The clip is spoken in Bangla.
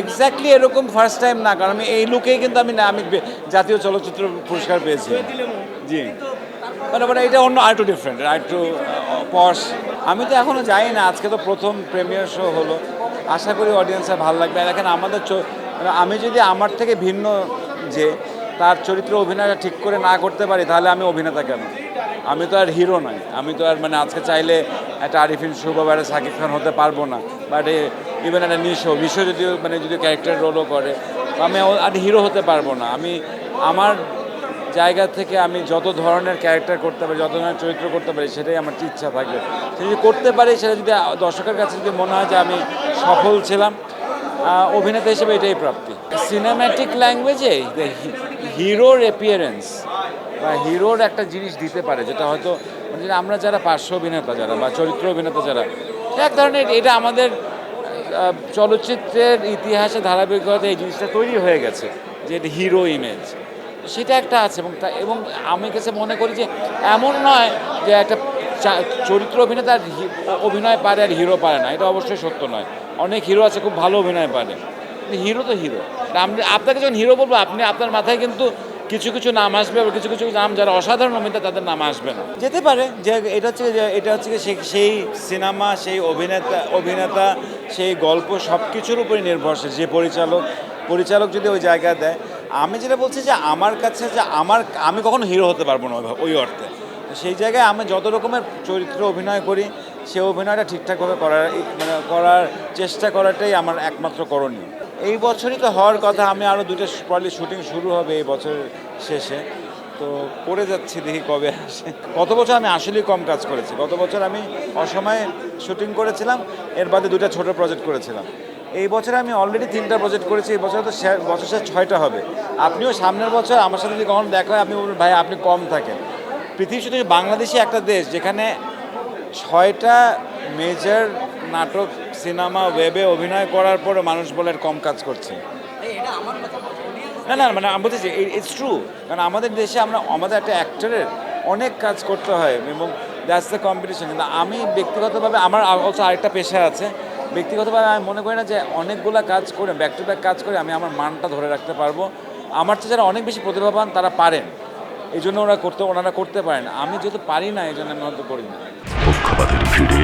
এক্স্যাক্টলি এরকম ফার্স্ট টাইম না কারণ আমি এই লুকেই কিন্তু আমি না আমি জাতীয় চলচ্চিত্র পুরস্কার পেয়েছি। জি। মানে মানে এটা অন্য আরেকটু ডিফারেন্ট আরেকটু পশ আমি তো এখনও যাই না আজকে তো প্রথম প্রিমিয়ার শো হলো। আশা করি অডিয়েন্সের ভালো লাগবে। আর দেখেন আমাদের মানে আমি যদি আমার থেকে ভিন্ন যে তার চরিত্র অভিনয়টা ঠিক করে না করতে পারি তাহলে আমি অভিনেতা কেন? আমি তো আর হিরো নই। আমি তো আর মানে আজকে চাইলে একটা আরিফিন শুভ বা একটা সাকিব খান হতে পারব না। বাট ইভেন একটা নিশো নিশো যদিও মানে যদি ক্যারেক্টার রোলও করে আমি আর হিরো হতে পারব না। আমি, আমার জায়গা থেকে আমি যত ধরনের ক্যারেক্টার করতে পারি, যত ধরনের চরিত্র করতে পারি, সেটাই আমার ইচ্ছা থাকবে। সেটা যদি করতে পারি, সেটা যদি দর্শকের কাছে যদি মনে হয় যে আমি সফল ছিলাম অভিনেতা হিসেবে এটাই প্রাপ্তি। সিনেম্যাটিক ল্যাঙ্গুয়েজে হিরোর অ্যাপিয়ারেন্স বা হিরোর একটা জিনিস দিতে পারে, যেটা হয়তো মানে আমরা যারা পার্শ্ব অভিনেতা যারা বা চরিত্র অভিনেতা যারা, এক ধরনের এটা আমাদের চলচ্চিত্রের ইতিহাসে ধারাবাহিকতা এই জিনিসটা তৈরি হয়ে গেছে, যে এটা হিরো ইমেজ সেটা একটা আছে এবং তা এবং আমি কাছে মনে করি যে এমন নয় যে একটা চরিত্র অভিনেতা আর হি- অভিনয় পারে আর হিরো পারে না, এটা অবশ্যই সত্য নয়। অনেক হিরো আছে, খুব ভালো অভিনয় পারে। হিরো তো হিরো আমি আপনাকে যখন হিরো বলব, আপনি আপনার মাথায় কিন্তু কিছু কিছু নাম আসবে আবার কিছু কিছু নাম যারা অসাধারণ অভিনেতা, তাদের নাম আসবে না। যেতে পারে, যে এটা হচ্ছে এটা হচ্ছে সেই- সিনেমা, সেই অভিনেতা অভিনেতা, সেই গল্প সব কিছুর উপরে নির্ভরশীল, যে পরিচালক পরিচালক যদি ওই জায়গা দেয়। আমি যেটা বলছি যে, আমার কাছে যে, আমার, আমি কখনো হিরো হতে পারব না ওই- অর্থে। সেই জায়গায় আমি যত রকমের চরিত্র অভিনয় করি, সে অভিনয়টা ঠিকঠাকভাবে করার মানে করার চেষ্টা করাটাই আমার একমাত্র করণীয়। এই বছরই তো হওয়ার কথা, আমি আরও দুটো পরলি শুটিং শুরু হবে এই বছরের শেষে। তো করে যাচ্ছি দেখি কবে আসে। গত বছর আমি আসলেই কম কাজ করেছি। গত বছর আমি অসময়ে শুটিং করেছিলাম, এর বাদে দুটো ছোট প্রজেক্ট করেছিলাম। এই বছর আমি অলরেডি তিনটা প্রজেক্ট করেছি, এই বছর তো বছর শেষ ছয়টা হবে। আপনিও সামনের বছর আমার সাথে যদি কখনো দেখা হয়, আপনি বলবেন, ভাই, আপনি কম থাকেন। পৃথিবী শুধু বাংলাদেশই একটা দেশ, যেখানে ছয়টা মেজর নাটক সিনেমা ওয়েবে অভিনয় করার পরে মানুষ বলে আর কম কাজ করছে। না না মানে আমি বলতেছি ইটস ট্রু কারণ আমাদের দেশে আমরা আমাদের একটা অ্যাক্টরের অনেক কাজ করতে হয় এবং দ্যাটস দ্য কম্পিটিশন কিন্তু আমি ব্যক্তিগতভাবে আমার অলসো আরেকটা পেশা আছে ব্যক্তিগতভাবে আমি মনে করি না যে অনেকগুলো কাজ করে ব্যাক টু ব্যাক কাজ করে আমি আমার মানটা ধরে রাখতে পারব। আমার চেয়ে যারা অনেক বেশি প্রতিভাবান তারা পারেন। এই জন্য ওরা করতে ওনারা করতে পারেন। আমি যেহেতু পারি না এই জন্য আমি হয়তো করি না। পক্ষপাতের ভিড়ে